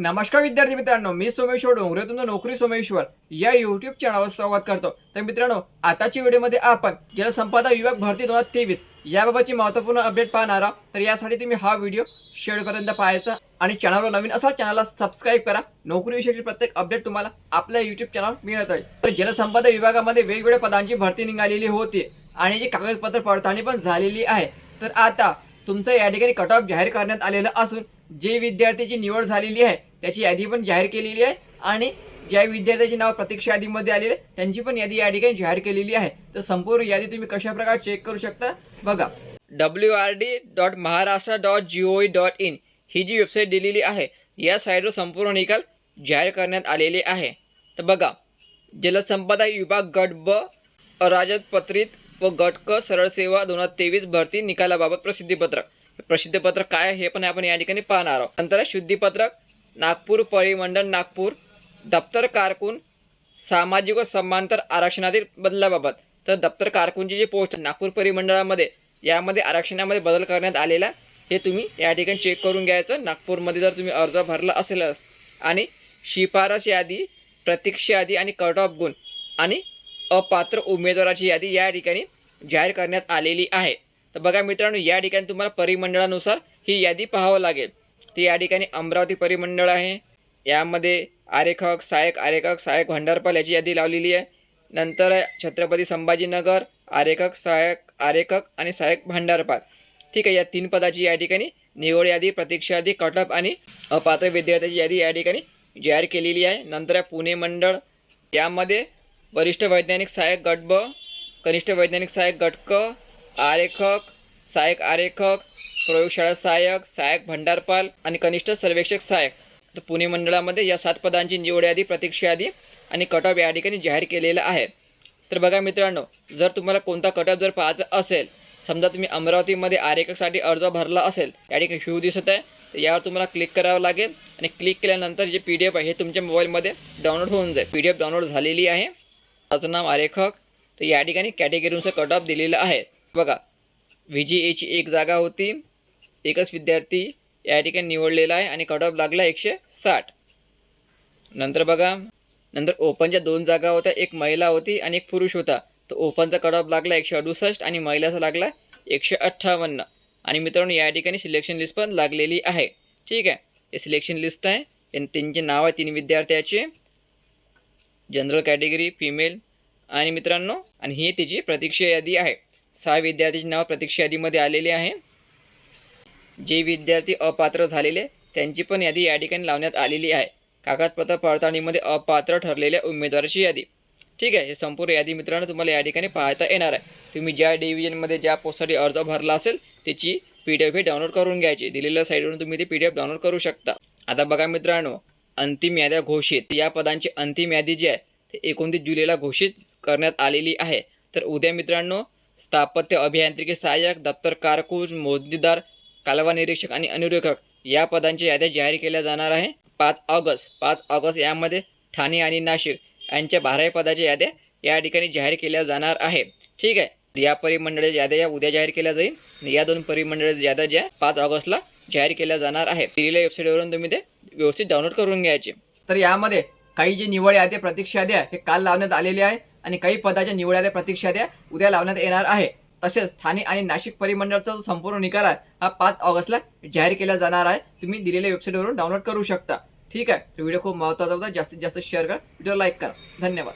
नमस्कार विद्यार्थी मित्रांनो मी सोमेश्वर डोंगरे तुमचं नोकरी सोमेश्वर. या युट्यूब चॅनलवर स्वागत करतो. तर मित्रांनो आताच्या व्हिडिओमध्ये आपण जलसंपदा विभाग भरती दोन हजार तेवीस याबाबतची महत्त्वपूर्ण अपडेट पाहणार आहोत. तर यासाठी तुम्ही हा व्हिडिओ शेवटपर्यंत पाहायचा आणि चॅनलवर नवीन असा चॅनलला सबस्क्राईब करा. नोकरीविषयीची प्रत्येक अपडेट तुम्हाला आपल्या युट्यूब चॅनल मिळत आहे. तर जलसंपदा विभागामध्ये वेगवेगळ्या पदांची भरती निघालेली होती आणि जी कागदपत्र पडताळणी पण झालेली आहे. तर आता तुमचं या ठिकाणी कट ऑफ जाहीर करण्यात आलेलं असून जे विद्यार्थ्याची निवड झालेली आहे त्याची यादी पण जाहीर केलेली आहे. आणि ज्या विद्यार्थ्याचे नाव प्रतीक्षा यादीमध्ये आलेले आहे, त्यांची पण यादी या ठिकाणी जाहीर केलेली आहे. तर संपूर्ण यादी तुम्ही कशा प्रकारे चेक करू शकता? बघा W R D dot Maharashtra dot G O dot in ही जी वेबसाईट दिलेली आहे या साईटवर संपूर्ण निकाल जाहीर करण्यात आलेले आहे. तर बघा जलसंपदा विभाग गट ब अराजपत्रित व गट क सरळ सेवा दोन हजार तेवीस भरती निकालाबाबत प्रसिद्धीपत्रक. प्रसिद्धीपत्रक काय आहे हे पण आपण या ठिकाणी पाहणार आहोत. नंतर शुद्धीपत्रक नागपूर परिमंडळ नागपूर दप्तर कारकून सामाजिक व समांतर आरक्षणातील बदलाबाबत. तर दप्तर कारकूनची जी पोस्ट नागपूर परिमंडळामध्ये यामध्ये आरक्षणामध्ये बदल करण्यात आलेला हे तुम्ही या ठिकाणी चेक करून घ्यायचं. नागपूरमध्ये जर तुम्ही अर्ज भरला असेलच आणि शिफारस यादी प्रतीक्षा यादी आणि कट ऑफ गुण आणि अपात्र उमेदवाराची यादी या ठिकाणी जाहीर करण्यात आलेली आहे. तर बघा मित्रांनो या ठिकाणी तुम्हाला परिमंडळानुसार ही यादी पाहावं लागेल. ती या ठिकाणी अमरावती परिमंडळ आहे. यामध्ये आरेखक सहायक आरेखक सहायक भंडारपाल याची यादी लावलेली आहे. नंतर छत्रपती संभाजीनगर आरेखक सहायक आरेखक आणि सहाय्यक भांडारपाल. ठीक आहे या तीन पदाची या ठिकाणी निवड यादी प्रतीक्षा यादी कटअप आणि अपात्र विद्यार्थ्याची यादी या ठिकाणी जाहीर केलेली आहे. नंतर पुणे मंडळ. यामध्ये वरिष्ठ वैज्ञानिक सहाय्यक गट ब कनिष्ठ वैज्ञानिक सहाय्यक गट क आरेखक सहाय्यक आरेखक प्रयोगशाळा सहाय्यक सहाय्यक भंडारपाल आणि कनिष्ठ सर्वेक्षक सहाय्यक. तर पुणे मंडळामध्ये या सात पदांची निवड यादी प्रतीक्षा यादी आणि कटऑफ या ठिकाणी जाहीर केलेलं आहे. तर बघा मित्रांनो जर तुम्हाला कोणता कटऑफ जर पाहायचा असेल समजा तुम्ही अमरावतीमध्ये आरेखकसाठी अर्ज भरला असेल या ठिकाणी व्ह्यू दिसत आहे तर यावर तुम्हाला क्लिक करावं लागेल आणि क्लिक केल्यानंतर जे पी डी एफ आहे हे तुमच्या मोबाईलमध्ये डाउनलोड होऊन जाईल. पी डी एफ डाउनलोड झालेली आहे. त्याचं नाव आरेखक. तर या ठिकाणी कॅटेगरीनुसार कट ऑफ दिलेलं आहे. बघा व्ही जी एची एक जागा होती. एकच विद्यार्थी या ठिकाणी निवडलेला आहे आणि कट ऑफ लागला एकशे साठ. नंतर बघा नंतर ओपनच्या दोन जागा होत्या एक महिला होती आणि एक पुरुष होता. तर ओपनचा कट ऑफ लागला एकशे अडुसष्ट आणि महिलाचा लागला एकशे अठ्ठावन्न. आणि मित्रांनो या ठिकाणी सिलेक्शन लिस्ट पण लागलेली आहे. ठीक आहे? हे सिलेक्शन लिस्ट आहे. आणि त्यांचे नाव आहे तीन विद्यार्थ्याचे जनरल कॅटेगरी फिमेल आणि मित्रांनो आणि ही तिची प्रतीक्षा यादी आहे. सहा विद्यार्थ्यांची नाव प्रतीक्षा यादीमध्ये आलेली आहे. जे विद्यार्थी अपात्र झालेले त्यांची पण यादी या ठिकाणी लावण्यात आलेली आहे. कागदपत्र पडताळणीमध्ये अपात्र ठरलेल्या उमेदवाराची यादी. ठीक आहे हे संपूर्ण यादी मित्रांनो तुम्हाला या ठिकाणी पाहता येणार आहे. तुम्ही ज्या डिव्हिजनमध्ये ज्या पोस्टसाठी अर्ज भरला असेल त्याची पी डी एफ ही डाउनलोड करून घ्यायची. दिलेल्या साईडवरून तुम्ही ती पी डी एफ डाउनलोड करू शकता. आता बघा मित्रांनो अंतिम याद्या घोषित. या पदांची अंतिम यादी जी आहे ते एकोणतीस जुलैला घोषित करण्यात आलेली आहे. तर उद्या मित्रांनो स्थापत्य अभियांत्रिकी सहाय्यक दप्तर कारकूज मोजदीदार कालवा निरीक्षक आणि अनुरेखक या पदांच्या याद्या जाहीर केल्या जाणार आहे. पाच ऑगस्ट पाच ऑगस्ट यामध्ये ठाणे आणि नाशिक यांच्या बाराही पदाच्या याद्या या ठिकाणी जाहीर केल्या जाणार आहे. ठीक आहे. या परिमंडळाच्या याद्या या उद्या जाहीर केल्या जाईल. या दोन परिमंडळाच्या याद्या ज्या पाच ऑगस्टला जाहीर केल्या जाणार आहे. दिलेल्या वेबसाईटवरून तुम्ही ते व्यवस्थित डाउनलोड करून घ्यायचे. तर यामध्ये काही जे निवड याद्या प्रतीक्षा याद्या हे काल लावण्यात आलेले आहे आणि काही पदाच्या निवड याद्या प्रतीक्षा याद्या उद्या लावण्यात येणार आहे. तसेच ठाणे आणि नाशिक परिमंडळाचा जो संपूर्ण निकाल आहे हा पाच ऑगस्टला जाहीर केला जाणार आहे. तुम्ही दिलेल्या वेबसाईटवरून डाउनलोड करू शकता. ठीक आहे? व्हिडिओ खूप महत्त्वाचा होता. जास्तीत जास्त शेअर करा. व्हिडिओ लाईक करा. धन्यवाद.